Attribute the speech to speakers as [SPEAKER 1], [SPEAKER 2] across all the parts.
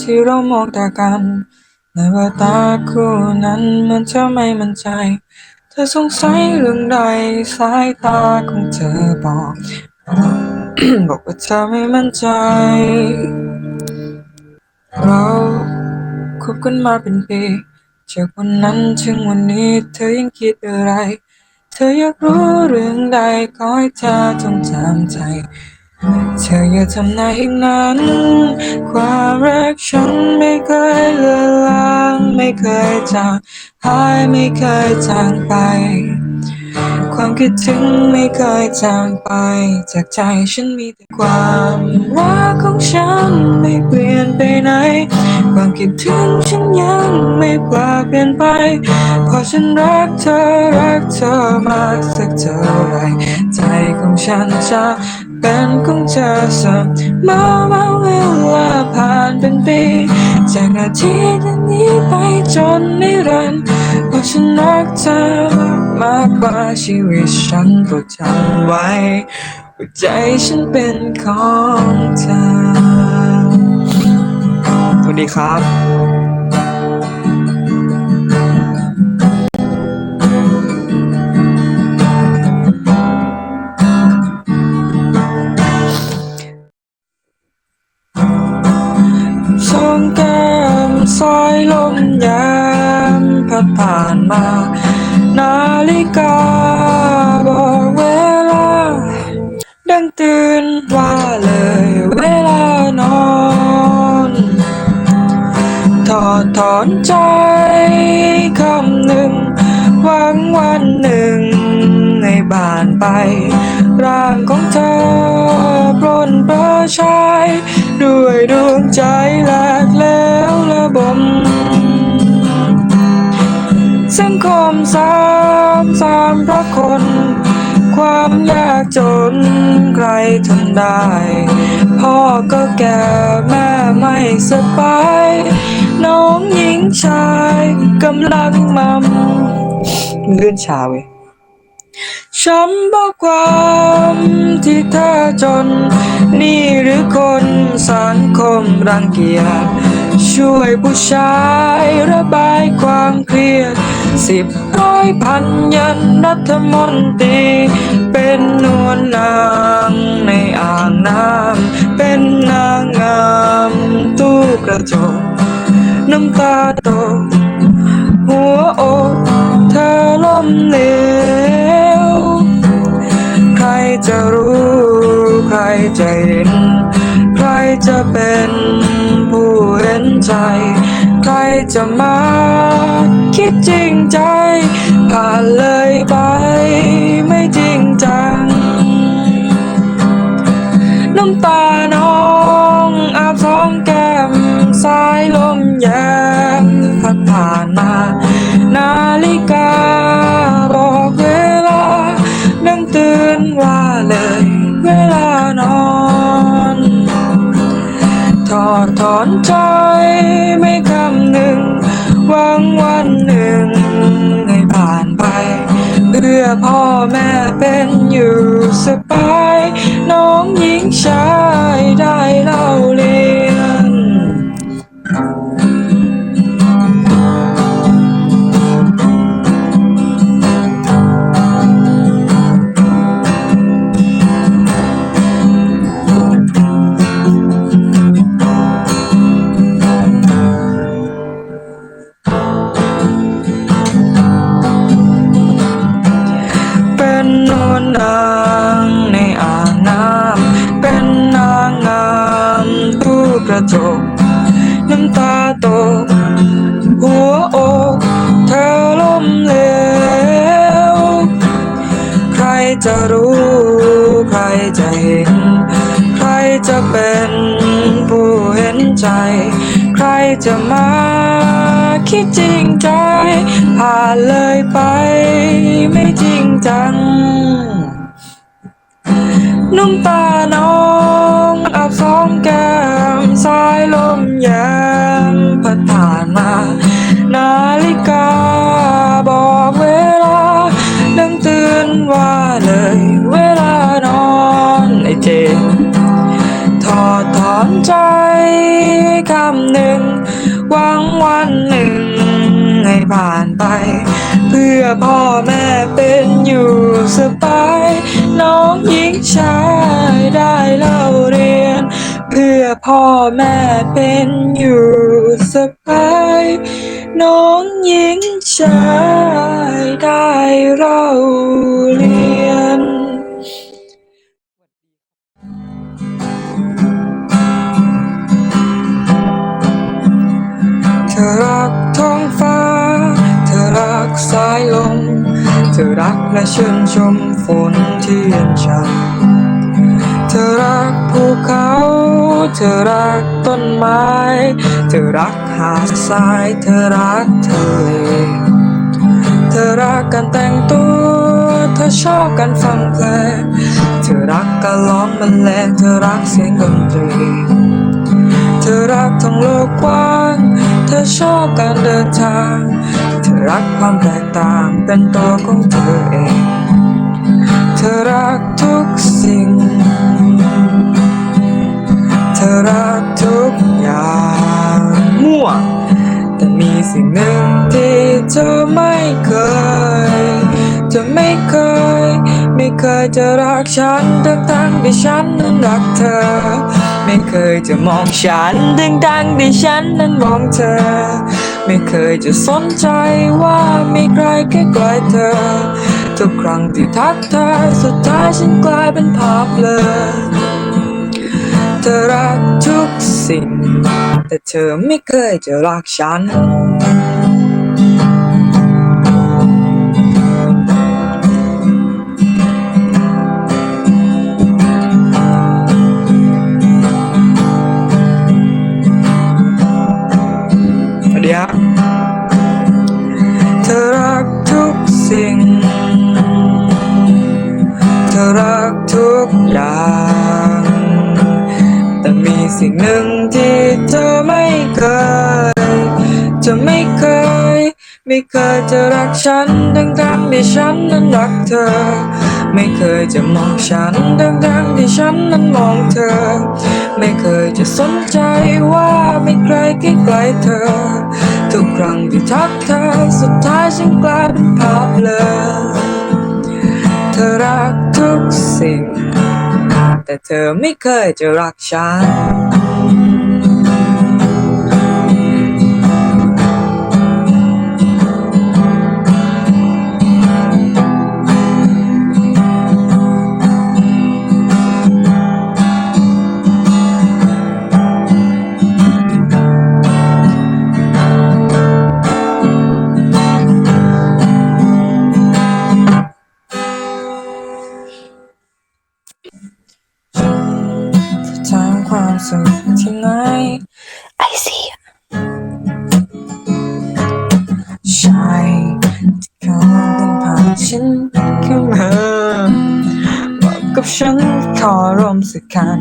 [SPEAKER 1] ที่เรามองตากันในแววตาคู่นั้นมันเธอไม่มั่นใจ เธอสงสัยเรื่องใดสายตาของเธอบอก บอกว่าเธอไม่มั่นใจ เราคบกันมาเป็นปีจากวันนั้นถึงวันนี้เธอยังคิดอะไร เธออยากรู้เรื่องใดขอให้เธอจงจำใจ เธออย่าทำน้าอย่างนั้น ความรักฉันไม่เคยเลือนลางไม่เคยจางหายไม่เคยจางไป ความคิดถึงไม่เคยจางไป จากใจฉันมีแต่ความรักของฉันไม่เปลี่ยนไปไหน ความคิดถึงฉันยังไม่ปลเปลี่ยนไป เพราะฉันรักเธอรักเธอมากสักเท่าไรใจของฉันจะ เป็นของเธอเสมอมาเวลาผ่านเป็นปี จากนาทีนี้ไปจนนิรันดร์เพราะฉันรักเธอมากกว่าชีวิตฉันโปรดจำไว้ว่าใจฉันเป็นของเธอสวัสดีครับ สองแก้มสายลมยามพัดผ่านมา นาฬิกาบอกเวลา ดังตื่นว่าเลยเวลานอนถอดถอนใจคำหนึ่งหวังวันหนึ่งให้บานไป ร่างของเธอปล้นประชาย ด้วยดวงใจแหลกแล้วระบม สังคมสามสามเพราะคน ความยากจนใครทนได้ พ่อก็แก่แม่ไม่สบาย น้องหญิงชายกำลังมัมเลื่อนชาเว้ย ช้ำเพราะความที่เธอจน นี่หรือคนสังคมรังเกียจช่วยผู้ชายระบายความเครียด สิบร้อยพันยันรัฐมนตรี เป็นนวลนางในอ่างน้ำเป็นนางงามตู้กระจกน้ำตาตกหัวอกเธอล้มเหลว ใครจะเห็นใครจะเป็นผู้เห็นใจ ใครจะมาคิดจริงใจ ผ่านเลยไปไม่จริงจัง น้ำตาน้องอาบสองแก้มสายลมแยม เพื่อพ่อแม่เป็นอยู่สบาย น้องหญิงชายได้เล่าเรียน ระจกน้ำตาตกหัวอกเธอล้มเหลวใครจะรู้ ใครจะเห็น ใครจะเป็นผู้เห็นใจ ใครจะมาคิดจริงใจผ่านเลยไปไม่จริงจังน้ำตาน้อง อาบสองแก้มสายลมแยมพัดผ่านมา นาฬิกาบอกเวลา ดังเตือนว่าเลยเวลานอนไอเจนถอดถอนใจคำหนึ่งหวังวันหนึ่งให้ผ่านไป เพื่อพ่อแม่เป็นอยู่สบาย น้องหญิงชายได้เล่า เพื่อพ่อแม่เป็นอยู่สบายน้องหญิงชายได้เล่าเรียน เธอรักท้องฟ้า เธอรักสายลม เธอรักและชื่นชมฝน เธอรักต้นไม้ เธอรักหาดทราย เธอรักทะเลเธอรักการแต่งตัว เธอชอบการฟังเพลง เธอรักการร้องบรรเลง เธอรักเสียงดนตรี เธอรักทั้งโลกกว้าง เธอชอบการเดินทาง เธอรักความแตกต่างเป็นตัวของเธอเอง เธอรักทุกสิ่ง อรักทุกอย่างมั่ว แต่มีสิ่งหนึ่งที่เธอไม่เคย จะไม่เคย ไม่เคยจะรักฉันทั้งทั้งที่ฉันนั้นรักเธอ ไม่เคยจะมองฉันทั้งทั้งที่ฉันนั้นมองเธอ ไม่เคยจะสนใจว่ามีใครใกล้เธอทุกครั้งที่ทักเธอสุดท้ายฉันกลายเป็นภาพเลย เธอรักทุกสิ่ง แต่เธอไม่เคยจะรักฉัน สิ่งหนึ่งที่เธอไม่เคยจะไม่เคย ไม่เคยจะรักฉันทั้งทั้งๆที่ฉันนั้นรักเธอ ไม่เคยจะมองฉันทั้งทั้งๆที่ฉันนั้นมองเธอ ไม่เคยจะสนใจว่ามีใครใกล้ๆเธอ ทุกครั้งที่ทักเธอสุดท้ายฉันกลายเป็นภาพเลยเธอรักทุกสิ่ง แต่เธอไม่เคยจะรักฉัน สุขที่ไหน
[SPEAKER 2] ไอซี
[SPEAKER 1] ใช่ที่เขาเดินผ่านฉันเข้ามาบอกกับฉันขอร่วมสักคัน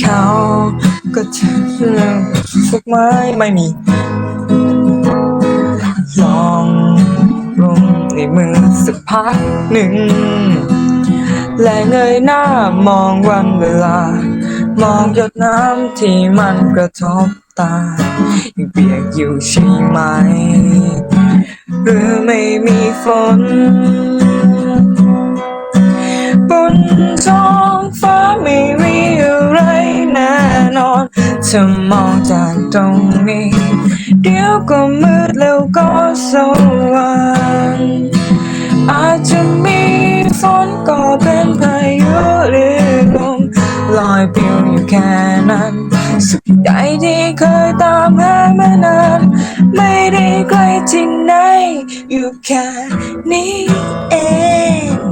[SPEAKER 1] เขาก็จะเลือกสักไม้ไม่มี ลองลงในมือสักพักหนึ่ง และเงยหน้ามองวันเวลา มองหยดน้ำที่มันกระทบตายังเปียกอยู่ใช่ไหม หรือไม่มีฝนบนท้องฟ้าไม่มีอะไรแน่นอนเธอมองจากตรงนี้ ยวก็มืดแล้วก็สว่างอาจจะมีฝนก็เป็นพายุหรือลมลอยปลิวอยู่แค่นั้น สุขใดที่เคยตามหามานาน ไม่ได้ไกลที่ไหน อยู่แค่นี้เอง